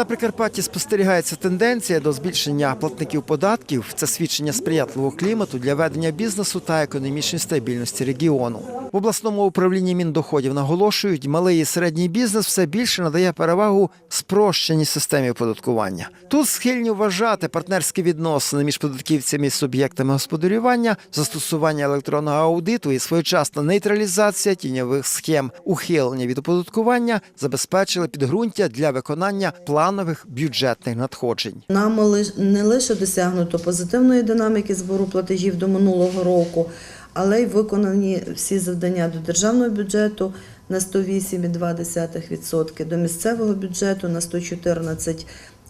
На Прикарпатті спостерігається тенденція до збільшення платників податків. Це свідчення сприятливого клімату для ведення бізнесу та економічної стабільності регіону. В обласному управлінні міндоходів наголошують, малий і середній бізнес все більше надає перевагу спрощеній системі оподаткування. Тут схильні вважати партнерські відносини між податківцями і суб'єктами господарювання, застосування електронного аудиту і своєчасна нейтралізація тіньових схем ухилення від оподаткування забезпечили підґрунтя для виконання планових бюджетних надходжень. Нам не лише досягнуто позитивної динаміки збору платежів до минулого року, але й виконані всі завдання до державного бюджету на 108,2%, до місцевого бюджету на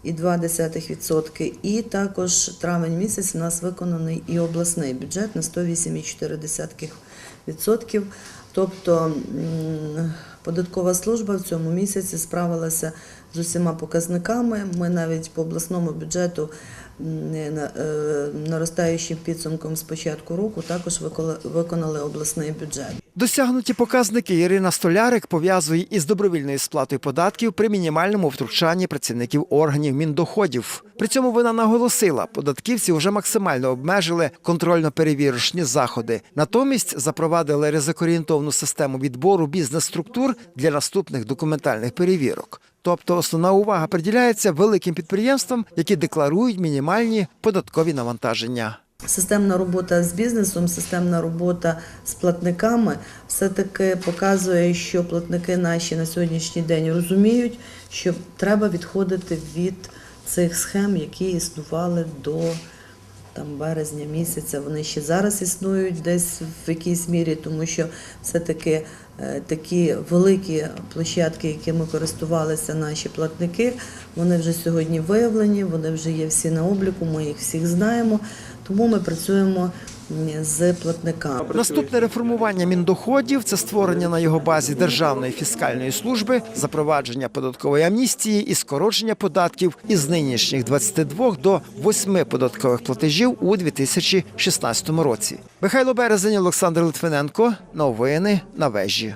114,2%. І також травень місяць у нас виконаний і обласний бюджет на 108,4%. Тобто податкова служба в цьому місяці справилася з усіма показниками. Ми навіть по обласному бюджету е, наростаючим підсумком з початку року також виконали обласний бюджет. Досягнуті показники Ірина Столярик пов'язує із добровільною сплатою податків при мінімальному втручанні працівників органів міндоходів. При цьому вона наголосила, податківці вже максимально обмежили контрольно-перевірочні заходи. Натомість запровадили ризикоорієнтовну систему відбору бізнес-структур для наступних документальних перевірок. Тобто основна увага приділяється великим підприємствам, які декларують мінімальні податкові навантаження. Системна робота з бізнесом, системна робота з платниками. Все-таки показує, що платники наші на сьогоднішній день розуміють, що треба відходити від цих схем, які існували до там, березня місяця. Вони ще зараз існують десь в якійсь мірі, тому що все-таки е, такі великі площадки, якими користувалися наші платники, вони вже сьогодні виявлені, вони вже є всі на обліку, ми їх всіх знаємо. Тому ми працюємо з платниками. Наступне реформування міндоходів це створення на його базі державної фіскальної служби, запровадження податкової амністії і скорочення податків із нинішніх 22 до 8 податкових платежів у 2016 році. Михайло Березень, Олександр Литвиненко. Новини на вежі.